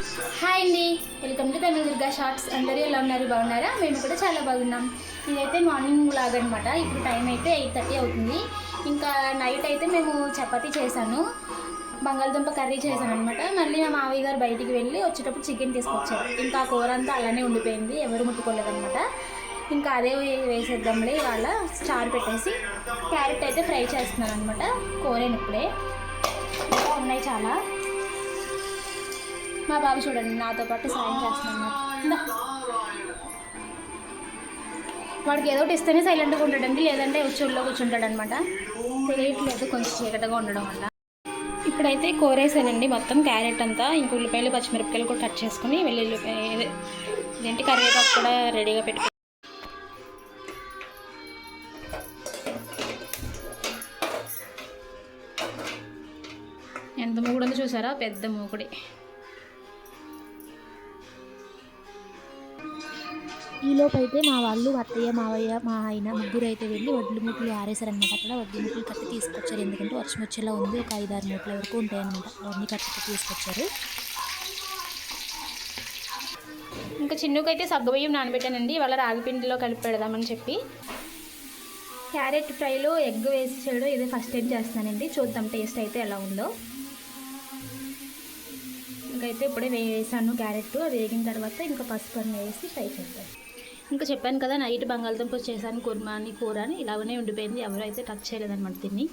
Hi అండి. Welcome to Tamil Durga shorts అందరూ ఎలా ఉన్నారు? బాగున్నారా? మేము కూడా చాలా బాగున్నాం. ఇదైతే మార్నింగ్ లాగా అనమాట ఇప్పుడు టైం అయితే ఎయిట్ థర్టీ అవుతుంది. ఇంకా నైట్ అయితే మేము చపాతీ చేశాను. బంగాళదుంప కర్రీ చేశాను అనమాట మళ్ళీ మా మావయ్య గారు బయటికి వెళ్ళి వచ్చేటప్పుడు చికెన్ తీసుకొచ్చారు. ఇంకా ఆ కూర అంతా అలానే ఉండిపోయింది. ఎవరు ముట్టుకోలేదన్నమాట ఇంకా అదే వేసేద్దాంలే ఇవాళ. స్టార్ పెట్టేసి క్యారెట్ అయితే ఫ్రై చేస్తున్నాను అనమాట కూరని ఇప్పుడే. ఉన్నాయి చాలా. మా బాబు చూడండి నాతో పాటు సాయం చేస్తున్నాను వాడికి ఏదో ఒకటి ఇస్తేనే సైలెంట్గా ఉంటాడండి లేదంటే వచ్చి ఊళ్ళో కూర్చుంటాడు అనమాట తెలియట్లేదు కొంచెం చీకటిగా ఉండడం వల్ల. ఇప్పుడైతే కోరేసానండి మొత్తం క్యారెట్ అంతా ఇంక ఉల్లిపాయలు పచ్చిమిరపకాయలు కూడా కట్ చేసుకుని వెళ్ళి ఇదేంటి కరివేపాకు కూడా రెడీగా పెట్టుకో ఎంత మూగుడు ఉందో చూసారా? పెద్ద మూకుడి ఈలోపు అయితే మా వాళ్ళు అత్తయ్య మావయ్య మా ఆయన ముగ్గురు అయితే వెళ్ళి వడ్లు ముట్లు ఆరేశారనమాట అక్కడ వడ్లు ముట్లు కట్టి తీసుకొచ్చారు. ఎందుకంటే వర్షం వచ్చేలా ఉంది. ఒక ఐదు ఆరు మూట్ల వరకు ఉంటాయన్నమాట. అవన్నీ కట్టి తీసుకొచ్చారు. ఇంకా చిన్నుకైతే సగ్గుబియ్యం నానబెట్టానండి. ఇవాళ రాగిపిండిలో కలిపి పెడదామని చెప్పి. క్యారెట్ ఫ్రైలో ఎగ్ వేసి చేయడం ఇదే ఫస్ట్ టైం చేస్తానండి చూద్దాం టేస్ట్ అయితే ఎలా ఉందో. ఇంకైతే ఇప్పుడే వేసాను క్యారెట్. అది వేగిన తర్వాత ఇంకా పసుపు అన్ని వేసి ఫ్రై చేద్దాం. ఇంకా చెప్పాను కదా నైట్ బంగాళదుంప చేశాను కుర్మాని కూర అని ఇలాగనే ఉండిపోయింది. ఎవరైతే టచ్ చేయలేదన్నమాట తిని.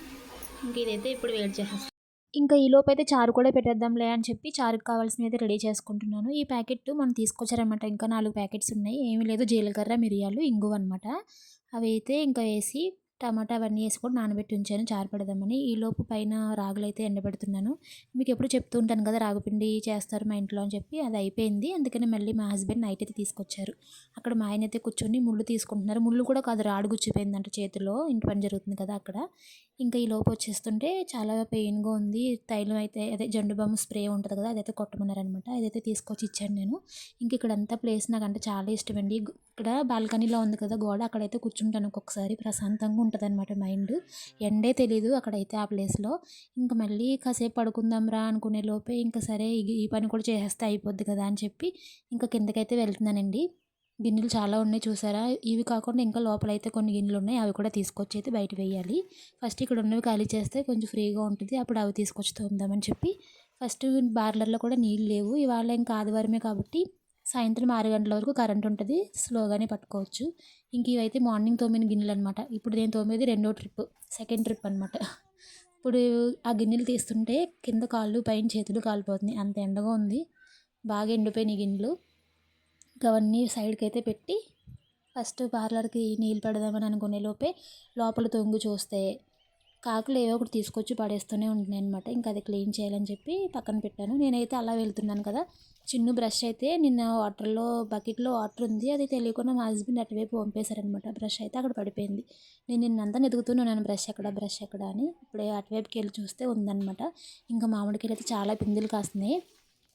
ఇంక ఇదైతే ఇప్పుడు వేడి చేసేస్తాను. ఇంకా ఈ లోపు అయితే చారు కూడా పెట్టేద్దాంలే అని చెప్పి చారుకు కావాల్సినవి అయితే రెడీ చేసుకుంటున్నాను. ఈ ప్యాకెట్ మనం తీసుకొచ్చారనమాట ఇంకా నాలుగు ప్యాకెట్స్ ఉన్నాయి. ఏమీ లేదు జీలకర్ర మిరియాలు ఇంగువ అనమాట అవి అయితే ఇంకా వేసి టమాటా అవన్నీ వేసి కూడా నానబెట్టి ఉంచాను. చారు ఈలోపు ఈ లోపు పైన రాగులు అయితే ఎండబెడుతున్నాను. మీకు ఎప్పుడు చెప్తూ ఉంటాను కదా రాగుపిండి చేస్తారు మా ఇంట్లో అని చెప్పి. అది అయిపోయింది. అందుకని మళ్ళీ మా హస్బెండ్ నైట్ అయితే తీసుకొచ్చారు. అక్కడ మా ఆయన అయితే కూర్చొని ముళ్ళు తీసుకుంటున్నారు. ముళ్ళు కూడా కాదు రాడు గుచ్చిపోయిందంట చేతిలో. ఇంటి పని జరుగుతుంది కదా అక్కడ. ఇంకా ఈ లోపు వచ్చేస్తుంటే చాలా పెయిన్గా ఉంది. తైలం అయితే అదే జండు బామ్ స్ప్రే ఉంటుంది కదా అదైతే కొట్టమన్నారనమాట అదైతే తీసుకొచ్చి ఇచ్చాను నేను. ఇంక ఇక్కడ అంతా ప్లేస్ నాకంటే చాలా ఇష్టమండి. ఇక్కడ బాల్కనీలో ఉంది కదా గోడ అక్కడైతే కూర్చుంటాను ఒక్కొక్కసారి. ప్రశాంతంగా ఉంటుంది అనమాట మైండ్. ఎండే తెలీదు అక్కడైతే ఆ ప్లేస్లో. ఇంకా మళ్ళీ కాసేపు పడుకుందాం రా అనుకునే లోపే ఇంకా సరే ఈ- పని కూడా చేసేస్తే అయిపోద్ది కదా అని చెప్పి ఇంకా కిందకైతే వెళ్తున్నానండి. గిన్నెలు చాలా ఉన్నాయి చూసారా? ఇవి కాకుండా ఇంకా లోపల అయితే కొన్ని గిన్నెలు ఉన్నాయి. అవి కూడా తీసుకొచ్చి అయితే బయట వేయాలి ఫస్ట్ ఇక్కడ ఉన్నవి ఖాళీ చేస్తే కొంచెం ఫ్రీగా ఉంటుంది. అప్పుడు అవి తీసుకొచ్చి తోముదామని చెప్పి ఫస్ట్ బార్లర్లో కూడా నీళ్ళు లేవు. ఇవాళ ఇంకా ఆదివారమే కాబట్టి సాయంత్రం ఆరు గంటల వరకు కరెంట్ ఉంటుంది స్లోగానే పట్టుకోవచ్చు. ఇంక ఇవైతే మార్నింగ్ తోమిన గిన్నెలు అనమాట ఇప్పుడు నేను తోమేది రెండో ట్రిప్ సెకండ్ ట్రిప్ అనమాట. ఇప్పుడు ఆ గిన్నెలు తీస్తుంటే కింద కాళ్ళు పైన చేతులు కాలిపోతుంది అంత ఎండగా ఉంది. బాగా ఎండిపోయినాయి గిన్నెలు. ఇంకా అవన్నీ సైడ్కి అయితే పెట్టి ఫస్ట్ పార్లర్కి నీళ్ళు పెడదామని అనుకునే లోపే లోపల తొంగు చూస్తే కాకులు ఏవో ఒకటి తీసుకొచ్చి పడేస్తూనే ఉంటున్నాయి అనమాట ఇంకా అది క్లీన్ చేయాలని చెప్పి పక్కన పెట్టాను. నేనైతే అలా వెళ్తున్నాను కదా. చిన్న బ్రష్ అయితే నిన్న వాటర్లో బకెట్లో వాటర్ ఉంది. అది తెలియకుండా మా హస్బెండ్ అటువైపు పంపేశారనమాట బ్రష్ అయితే అక్కడ పడిపోయింది. నేను నిన్నంతా ఎదుగుతున్నాను బ్రష్ ఎక్కడ బ్రష్ ఎక్కడ అని. ఇప్పుడే అటువైపుకి వెళ్ళి చూస్తే ఉందనమాట ఇంకా మామిడికాయలు అయితే చాలా పిందులు కాస్తున్నాయి.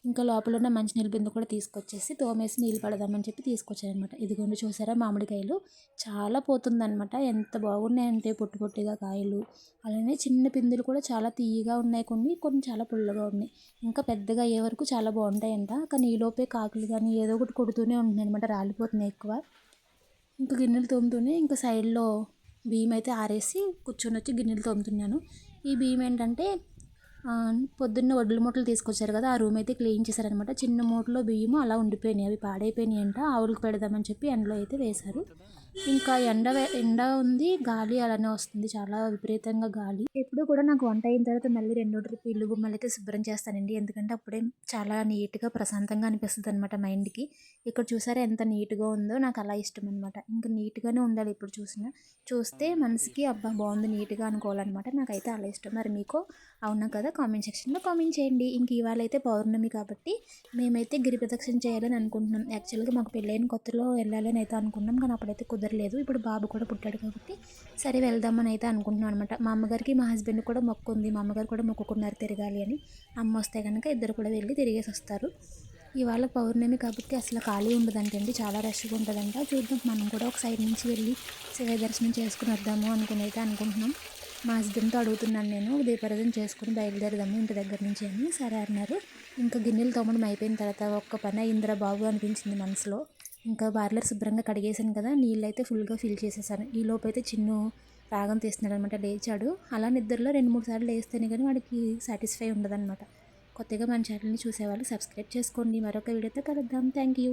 ఇంకా లోపల ఉన్న మంచినీళ్ళ బిందె కూడా తీసుకొచ్చేసి తోమేసి నీళ్ళు పడదామని చెప్పి తీసుకొచ్చారనమాట. ఇదిగోండి చూసారా మామిడికాయలు? చాలా పోతుందనమాట. ఎంత బాగున్నాయంటే పొట్టు పొట్టిగా కాయలు. అలానే చిన్న పిందులు కూడా చాలా తీయగా ఉన్నాయి కొన్ని కొన్ని చాలా పుల్లగా ఉన్నాయి. ఇంకా పెద్దగా అయ్యే వరకు చాలా బాగుంటాయంట. కానీ ఈలోపే కాకులు కానీ ఏదో ఒకటి కొడుతూనే ఉంటుంది అనమాట రాలిపోతున్నాయి ఎక్కువ. ఇంకా గిన్నెలు తోముతూనే ఇంకా సైడ్లో బియ్యం అయితే ఆరేసి కూర్చొని వచ్చి గిన్నెలు తోముతున్నాను. ఈ బియ్యం ఏంటంటే పొద్దున్న వడ్ల మూటలు తీసుకొచ్చారు కదా ఆ రూమ్ అయితే క్లీన్ చేశారనమాట. చిన్న మూటలో బియ్యము అలా ఉండిపోయినాయి అవి పాడైపోయినాయి అంట ఆవులకు పెడదామని చెప్పి ఎండలో అయితే వేశారు. ఇంకా ఎండ ఎండ ఉంది గాలి అలానే వస్తుంది చాలా విపరీతంగా గాలి. ఎప్పుడు కూడా నాకు వంట అయిన తర్వాత మళ్ళీ రెండు ట్రిప్ ఇల్లు గుమ్మలు అయితే శుభ్రం చేస్తానండి. ఎందుకంటే అప్పుడే చాలా నీట్గా ప్రశాంతంగా అనిపిస్తుంది అనమాట మైండ్కి. ఇక్కడ చూసారా ఎంత నీట్గా ఉందో నాకు అలా ఇష్టం అనమాట ఇంకా నీట్గానే ఉండాలి ఇప్పుడు చూసినా. చూస్తే మనసుకి అబ్బా బాగుంది నీట్గా అనుకోవాలన్నమాట. నాకైతే అలా ఇష్టం. మరి మీకు? అవునా కదా? కామెంట్ సెక్షన్లో కామెంట్ చేయండి. ఇంక ఇవాళ అయితే పౌర్ణమి కాబట్టి మేమైతే గిరి ప్రదక్షిణ చేయాలని అనుకుంటున్నాం. యాక్చువల్గా మాకు పెళ్ళైన కొత్తలో వెళ్ళాలని అయితే అనుకున్నాం. కానీ అప్పుడైతే కుదరలేదు. ఇప్పుడు బాబు కూడా పుట్టాడు కాబట్టి సరే వెళ్దామని అయితే అనుకుంటున్నాం అనమాట మా అమ్మగారికి మా హస్బెండ్ కూడా మొక్కు ఉంది. మా అమ్మగారు కూడా మొక్కుకున్నారు తిరగాలి అని. అమ్మ వస్తే కనుక ఇద్దరు కూడా వెళ్ళి తిరిగేసి వస్తారు. ఇవాళ పౌర్ణమి కాబట్టి అసలు ఖాళీ ఉండదంటండి చాలా రష్గా ఉంటుందంట. చూద్దాం. మనం కూడా ఒక సైడ్ నుంచి వెళ్ళి శివ దర్శనం చేసుకుని వద్దాము అనుకుని అయితే అనుకుంటున్నాం. మా హస్బెండ్తో అడుగుతున్నాను నేను దీపారాధన చేసుకుని బయలుదేరదాము ఇంటి దగ్గర నుంచి అని. సరే అన్నారు. ఇంకా గిన్నెలు తోమడం అయిపోయిన తర్వాత ఒక్క పని అయిందిరా బాబు అనిపించింది మనసులో. ఇంకా బార్లర్ శుభ్రంగా కడిగేసాను కదా నీళ్ళు అయితే ఫుల్గా ఫిల్ చేసేసాను. ఈ లోపు అయితే చిన్ను రాగం తీస్తున్నాడు అనమాట లేచాడు. అలా నిద్రలో రెండు మూడు సార్లు లేస్తేనే కానీ వాడికి సాటిస్ఫై ఉండదన్నమాట కొత్తగా మన ఛానల్ని చూసేవాళ్ళు సబ్స్క్రైబ్ చేసుకోండి. మరొక వీడియోతో కలుద్దాం. Thank you